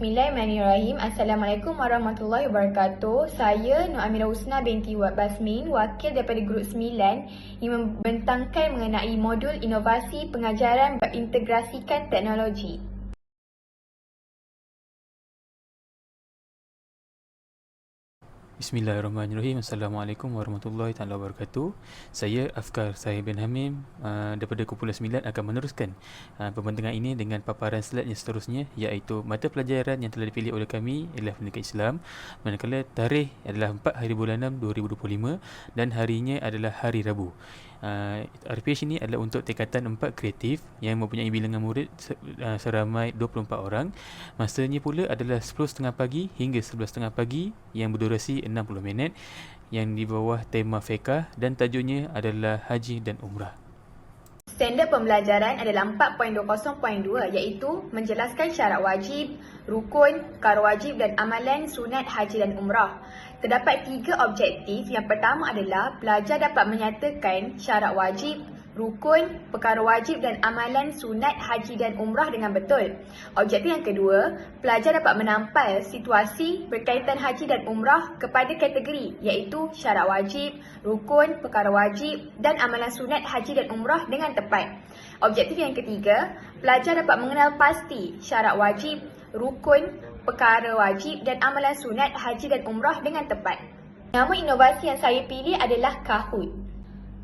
Bismillahirrahmanirrahim. Assalamualaikum warahmatullahi wabarakatuh. Saya Nur Amira Husna binti Wat Basmin, wakil daripada Grup 9 yang membentangkan mengenai modul inovasi pengajaran berintegrasikan teknologi. Bismillahirrahmanirrahim. Assalamualaikum warahmatullahi taala wabarakatuh. Saya Afkar Sahib bin Hamim uh, daripada Kumpulan 9 akan meneruskan uh, pembentangan ini dengan paparan slide yang seterusnya iaitu mata pelajaran yang telah dipilih oleh kami ialah pendidikan Islam manakala tarikh adalah 4 hari bulan 6 2025 dan harinya adalah hari Rabu. Uh, RPH ini adalah untuk tingkatan 4 kreatif yang mempunyai bilangan murid seramai 24 orang. Masanya pula adalah 10.30 pagi hingga 11.30 pagi yang berdurasi 60 minit yang di bawah tema fiqah dan tajuknya adalah Haji dan Umrah. Standard pembelajaran adalah 4.20.2 iaitu menjelaskan syarat wajib, rukun, perkara wajib dan amalan sunat haji dan umrah. Terdapat tiga objektif. Yang pertama adalah pelajar dapat menyatakan syarat wajib, rukun, perkara wajib dan amalan sunat haji dan umrah dengan betul. Objektif yang kedua, pelajar dapat menampal situasi berkaitan haji dan umrah kepada kategori iaitu syarat wajib, rukun, perkara wajib dan amalan sunat haji dan umrah dengan tepat. Objektif yang ketiga, pelajar dapat mengenal pasti syarat wajib, rukun, perkara wajib dan amalan sunat haji dan umrah dengan tepat. Nama inovasi yang saya pilih adalah Kahoot.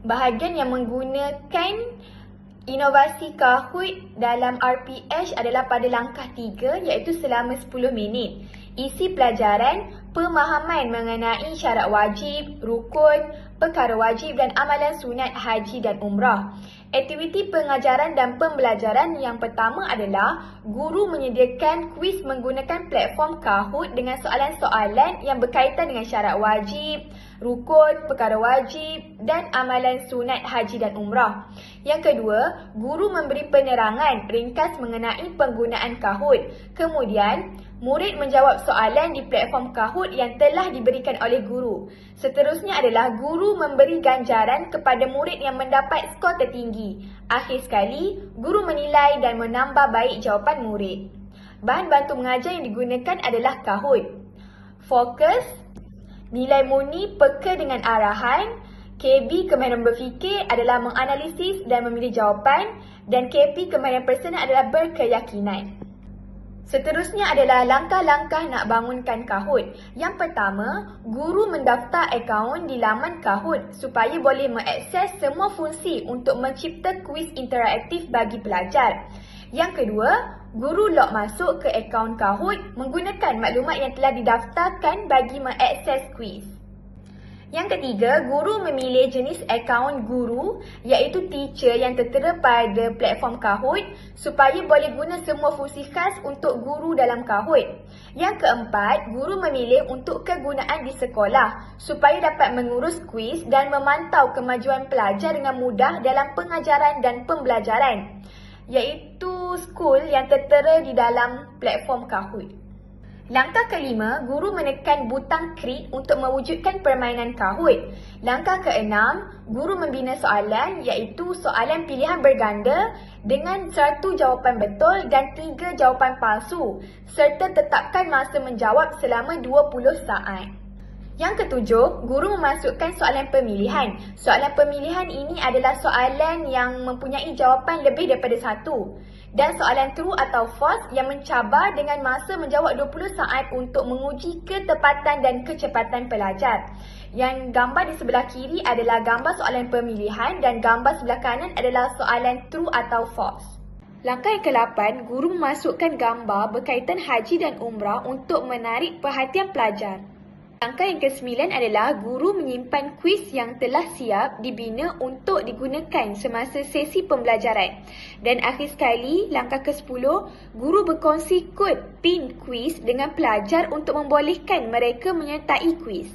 Bahagian yang menggunakan inovasi Kahoot dalam RPH adalah pada langkah 3 iaitu selama 10 minit. Isi pelajaran, pemahaman mengenai syarat wajib, rukun, perkara wajib dan amalan sunat haji dan umrah. Aktiviti pengajaran dan pembelajaran yang pertama adalah guru menyediakan kuis menggunakan platform Kahoot dengan soalan-soalan yang berkaitan dengan syarat wajib, rukun, perkara wajib dan amalan sunat haji dan umrah. Yang kedua, guru memberi penerangan ringkas mengenai penggunaan Kahoot. Kemudian, Murid menjawab soalan di platform Kahoot yang telah diberikan oleh guru. Seterusnya adalah guru memberi ganjaran kepada murid yang mendapat skor tertinggi. Akhir sekali, guru menilai dan menambah baik jawapan murid. Bahan bantu mengajar yang digunakan adalah Kahoot. Fokus, nilai murni peka dengan arahan, KB kemahiran berfikir adalah menganalisis dan memilih jawapan dan KP kemahiran personal adalah berkeyakinan. Seterusnya adalah langkah-langkah nak bangunkan Kahoot. Yang pertama, guru mendaftar akaun di laman Kahoot supaya boleh mengakses semua fungsi untuk mencipta kuis interaktif bagi pelajar. Yang kedua, guru log masuk ke akaun Kahoot menggunakan maklumat yang telah didaftarkan bagi mengakses kuis. Yang ketiga, guru memilih jenis akaun guru iaitu teacher yang tertera pada platform Kahoot supaya boleh guna semua fungsi khas untuk guru dalam Kahoot. Yang keempat, guru memilih untuk kegunaan di sekolah supaya dapat mengurus kuis dan memantau kemajuan pelajar dengan mudah dalam pengajaran dan pembelajaran iaitu school yang tertera di dalam platform Kahoot. Langkah kelima, guru menekan butang krik untuk mewujudkan permainan Kahoot. Langkah keenam, guru membina soalan iaitu soalan pilihan berganda dengan satu jawapan betul dan tiga jawapan palsu serta tetapkan masa menjawab selama 20 saat. Yang ketujuh, guru memasukkan soalan pemilihan. Soalan pemilihan ini adalah soalan yang mempunyai jawapan lebih daripada satu dan soalan true atau false yang mencabar dengan masa menjawab 20 saat untuk menguji ketepatan dan kecepatan pelajar. Yang gambar di sebelah kiri adalah gambar soalan pemilihan dan gambar sebelah kanan adalah soalan true atau false. Langkah yang ke-8, guru memasukkan gambar berkaitan haji dan umrah untuk menarik perhatian pelajar. Langkah yang ke-9 adalah guru menyimpan kuis yang telah siap dibina untuk digunakan semasa sesi pembelajaran. Dan akhir sekali, langkah ke-10, guru berkongsi kod PIN kuis dengan pelajar untuk membolehkan mereka menyertai kuis.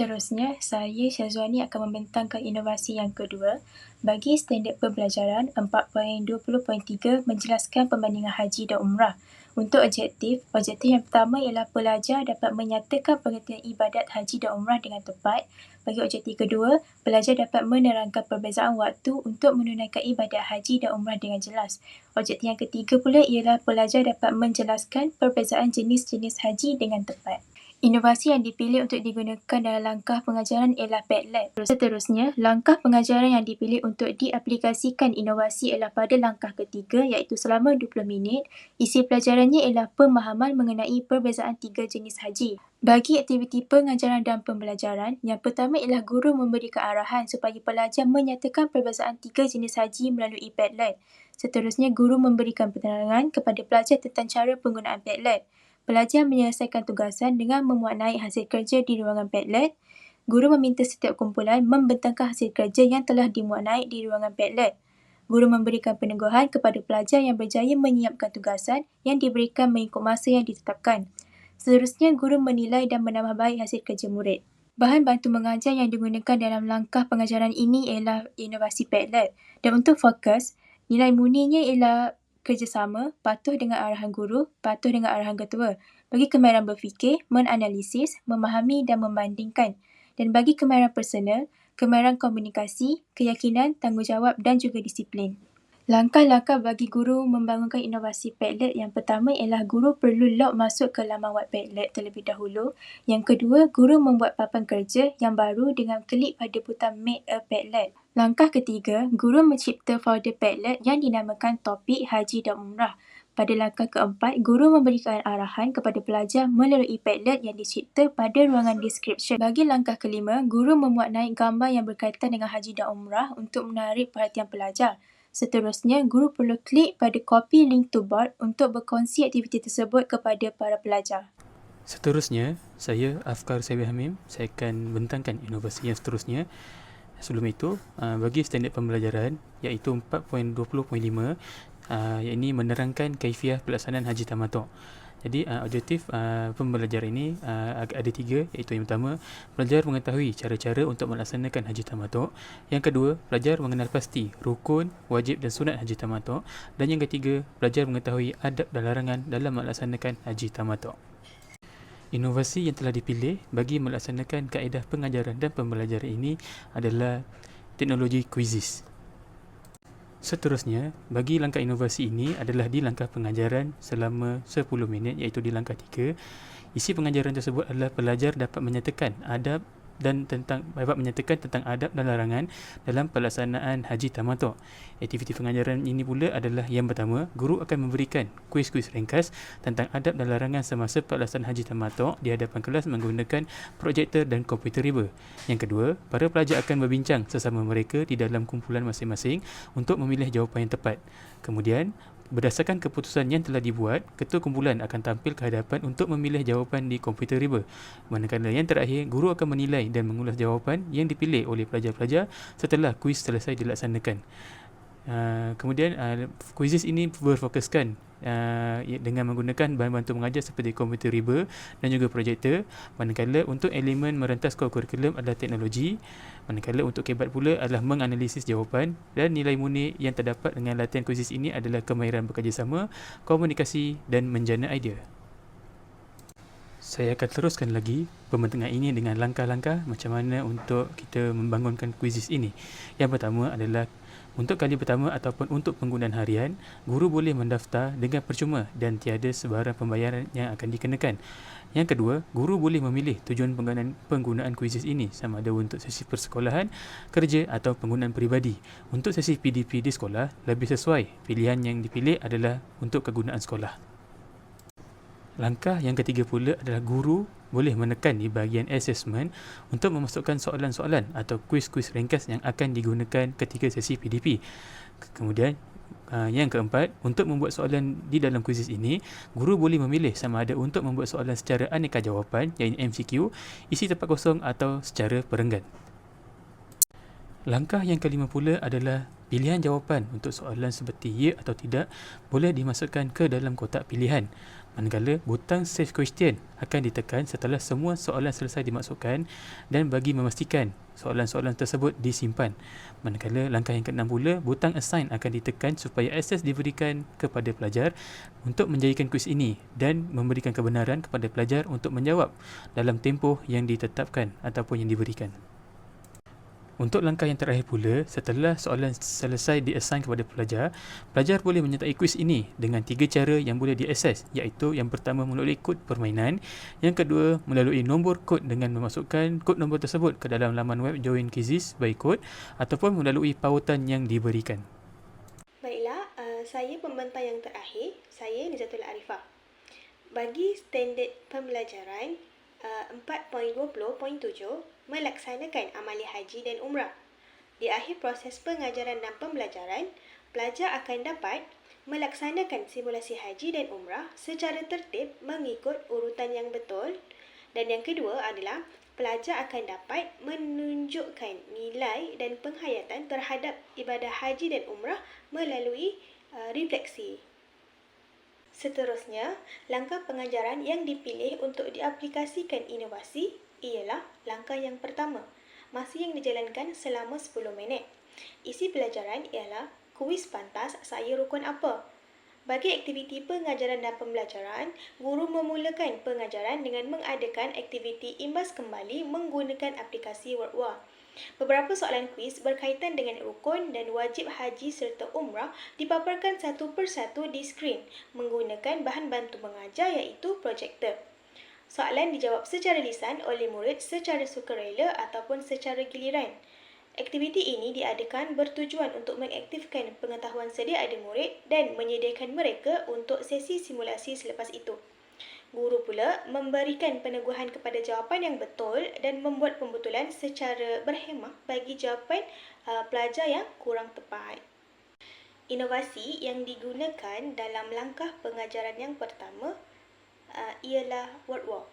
Terusnya, saya Syazwani akan membentangkan inovasi yang kedua bagi standard pembelajaran 4.20.3 menjelaskan perbandingan haji dan umrah Untuk objektif, objektif yang pertama ialah pelajar dapat menyatakan pengertian ibadat haji dan umrah dengan tepat. Bagi objektif kedua, pelajar dapat menerangkan perbezaan waktu untuk menunaikan ibadat haji dan umrah dengan jelas. Objektif yang ketiga pula ialah pelajar dapat menjelaskan perbezaan jenis-jenis haji dengan tepat. Inovasi yang dipilih untuk digunakan dalam langkah pengajaran ialah Padlet. Seterusnya, langkah pengajaran yang dipilih untuk diaplikasikan inovasi ialah pada langkah ketiga iaitu selama 20 minit. Isi pelajarannya ialah pemahaman mengenai perbezaan tiga jenis haji. Bagi aktiviti pengajaran dan pembelajaran, yang pertama ialah guru memberikan arahan supaya pelajar menyatakan perbezaan tiga jenis haji melalui Padlet. Seterusnya, guru memberikan penerangan kepada pelajar tentang cara penggunaan Padlet. Pelajar menyelesaikan tugasan dengan memuat naik hasil kerja di ruangan Padlet. Guru meminta setiap kumpulan membentangkan hasil kerja yang telah dimuat naik di ruangan Padlet. Guru memberikan peneguhan kepada pelajar yang berjaya menyiapkan tugasan yang diberikan mengikut masa yang ditetapkan. Seterusnya, guru menilai dan menambah baik hasil kerja murid. Bahan bantu mengajar yang digunakan dalam langkah pengajaran ini ialah inovasi Padlet. Dan untuk fokus, nilai muninya ialah kerjasama, patuh dengan arahan guru, patuh dengan arahan ketua. Bagi kemahiran berfikir, menanalisis, memahami dan membandingkan. Dan bagi kemahiran personal, kemahiran komunikasi, keyakinan, tanggungjawab dan juga disiplin. Langkah-langkah bagi guru membangunkan inovasi Padlet yang pertama ialah guru perlu log masuk ke laman web Padlet terlebih dahulu. Yang kedua, guru membuat papan kerja yang baru dengan klik pada butang Make a Padlet. Langkah ketiga, guru mencipta folder Padlet yang dinamakan topik haji dan umrah. Pada langkah keempat, guru memberikan arahan kepada pelajar melalui Padlet yang dicipta pada ruangan description. Bagi langkah kelima, guru memuat naik gambar yang berkaitan dengan haji dan umrah untuk menarik perhatian pelajar. Seterusnya, guru perlu klik pada copy link to board untuk berkongsi aktiviti tersebut kepada para pelajar. Seterusnya, saya Afkar Sabi Hamim, saya akan bentangkan inovasi yang seterusnya. Sebelum itu, uh, bagi standard pembelajaran iaitu 4.20.5 uh, ini menerangkan kaifiah pelaksanaan haji tamatuk. Jadi uh, objektif uh, pembelajaran ini uh, ada tiga iaitu yang pertama pelajar mengetahui cara-cara untuk melaksanakan haji tamatuk. Yang kedua pelajar mengenal pasti rukun, wajib dan sunat haji tamatuk. Dan yang ketiga pelajar mengetahui adab dan larangan dalam melaksanakan haji tamatuk. Inovasi yang telah dipilih bagi melaksanakan kaedah pengajaran dan pembelajaran ini adalah teknologi quizzes. Seterusnya, bagi langkah inovasi ini adalah di langkah pengajaran selama 10 minit iaitu di langkah 3. Isi pengajaran tersebut adalah pelajar dapat menyatakan adab dan tentang dapat menyatakan tentang adab dan larangan dalam pelaksanaan haji tamattu. Aktiviti pengajaran ini pula adalah yang pertama, guru akan memberikan kuis-kuis ringkas tentang adab dan larangan semasa pelaksanaan haji tamattu di hadapan kelas menggunakan projektor dan komputer riba. Yang kedua, para pelajar akan berbincang sesama mereka di dalam kumpulan masing-masing untuk memilih jawapan yang tepat. Kemudian, Berdasarkan keputusan yang telah dibuat, ketua kumpulan akan tampil ke hadapan untuk memilih jawapan di komputer riba. Manakala yang terakhir, guru akan menilai dan mengulas jawapan yang dipilih oleh pelajar-pelajar setelah kuis selesai dilaksanakan. Uh, kemudian, uh, kuisis ini berfokuskan uh, dengan menggunakan bahan bantu mengajar seperti komputer riba dan juga projektor manakala untuk elemen merentas core curriculum adalah teknologi. Manakala untuk kebat pula adalah menganalisis jawapan dan nilai murni yang terdapat dengan latihan kuisis ini adalah kemahiran bekerjasama komunikasi dan menjana idea. Saya akan teruskan lagi pembentangan ini dengan langkah-langkah macam mana untuk kita membangunkan kuisis ini. Yang pertama adalah untuk kali pertama ataupun untuk penggunaan harian, guru boleh mendaftar dengan percuma dan tiada sebarang pembayaran yang akan dikenakan. Yang kedua, guru boleh memilih tujuan penggunaan, penggunaan kuisis ini sama ada untuk sesi persekolahan, kerja atau penggunaan peribadi. Untuk sesi PDP di sekolah, lebih sesuai. Pilihan yang dipilih adalah untuk kegunaan sekolah. Langkah yang ketiga pula adalah guru boleh menekan di bahagian assessment untuk memasukkan soalan-soalan atau kuis-kuis ringkas yang akan digunakan ketika sesi PDP. Kemudian uh, yang keempat, untuk membuat soalan di dalam kuisis ini, guru boleh memilih sama ada untuk membuat soalan secara aneka jawapan iaitu MCQ, isi tempat kosong atau secara perenggan. Langkah yang kelima pula adalah Pilihan jawapan untuk soalan seperti ya atau tidak boleh dimasukkan ke dalam kotak pilihan. Manakala butang save question akan ditekan setelah semua soalan selesai dimasukkan dan bagi memastikan soalan-soalan tersebut disimpan. Manakala langkah yang keenam pula, butang assign akan ditekan supaya akses diberikan kepada pelajar untuk menjadikan kuis ini dan memberikan kebenaran kepada pelajar untuk menjawab dalam tempoh yang ditetapkan ataupun yang diberikan. Untuk langkah yang terakhir pula, setelah soalan selesai diassign kepada pelajar, pelajar boleh menyertai kuis ini dengan tiga cara yang boleh diakses iaitu yang pertama melalui kod permainan, yang kedua melalui nombor kod dengan memasukkan kod nombor tersebut ke dalam laman web Join Kizis by kod ataupun melalui pautan yang diberikan. Baiklah, uh, saya pembentang yang terakhir, saya Nizatul Arifah. Bagi standard pembelajaran uh, 4.20.7 melaksanakan amalia haji dan umrah. Di akhir proses pengajaran dan pembelajaran, pelajar akan dapat melaksanakan simulasi haji dan umrah secara tertib mengikut urutan yang betul. Dan yang kedua adalah pelajar akan dapat menunjukkan nilai dan penghayatan terhadap ibadah haji dan umrah melalui uh, refleksi. Seterusnya, langkah pengajaran yang dipilih untuk diaplikasikan inovasi ialah langkah yang pertama, masih yang dijalankan selama 10 minit. Isi pelajaran ialah kuis pantas saya rukun apa. Bagi aktiviti pengajaran dan pembelajaran, guru memulakan pengajaran dengan mengadakan aktiviti imbas kembali menggunakan aplikasi WordWall. Beberapa soalan kuis berkaitan dengan rukun dan wajib haji serta umrah dipaparkan satu persatu di skrin menggunakan bahan bantu mengajar iaitu projektor. Soalan dijawab secara lisan oleh murid secara sukarela ataupun secara giliran. Aktiviti ini diadakan bertujuan untuk mengaktifkan pengetahuan sedia ada murid dan menyediakan mereka untuk sesi simulasi selepas itu. Guru pula memberikan peneguhan kepada jawapan yang betul dan membuat pembetulan secara berhemah bagi jawapan uh, pelajar yang kurang tepat. Inovasi yang digunakan dalam langkah pengajaran yang pertama uh, ialah WordWall.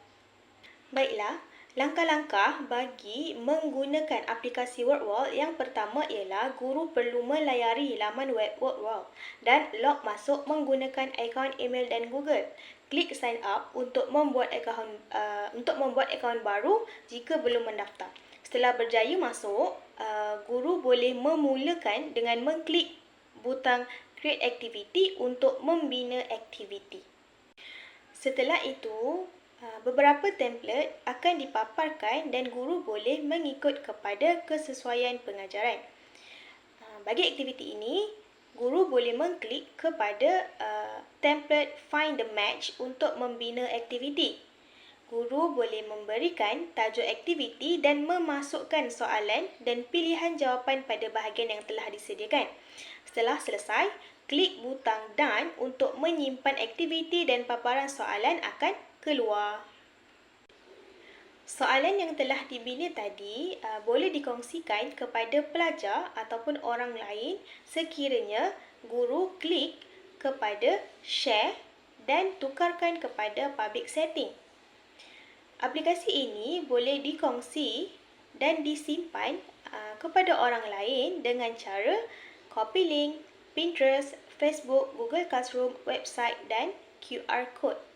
Baiklah, langkah-langkah bagi menggunakan aplikasi WordWall yang pertama ialah guru perlu melayari laman web WordWall dan log masuk menggunakan akaun email dan Google. Klik sign up untuk membuat akaun uh, untuk membuat akaun baru jika belum mendaftar. Setelah berjaya masuk, uh, guru boleh memulakan dengan mengklik butang create activity untuk membina aktiviti. Setelah itu, uh, beberapa template akan dipaparkan dan guru boleh mengikut kepada kesesuaian pengajaran. Uh, bagi aktiviti ini, guru boleh mengklik kepada uh, template find the match untuk membina aktiviti. Guru boleh memberikan tajuk aktiviti dan memasukkan soalan dan pilihan jawapan pada bahagian yang telah disediakan. Setelah selesai, klik butang done untuk menyimpan aktiviti dan paparan soalan akan keluar. Soalan yang telah dibina tadi uh, boleh dikongsikan kepada pelajar ataupun orang lain sekiranya guru klik kepada share dan tukarkan kepada public setting. Aplikasi ini boleh dikongsi dan disimpan uh, kepada orang lain dengan cara copy link Pinterest, Facebook, Google Classroom, website dan QR code.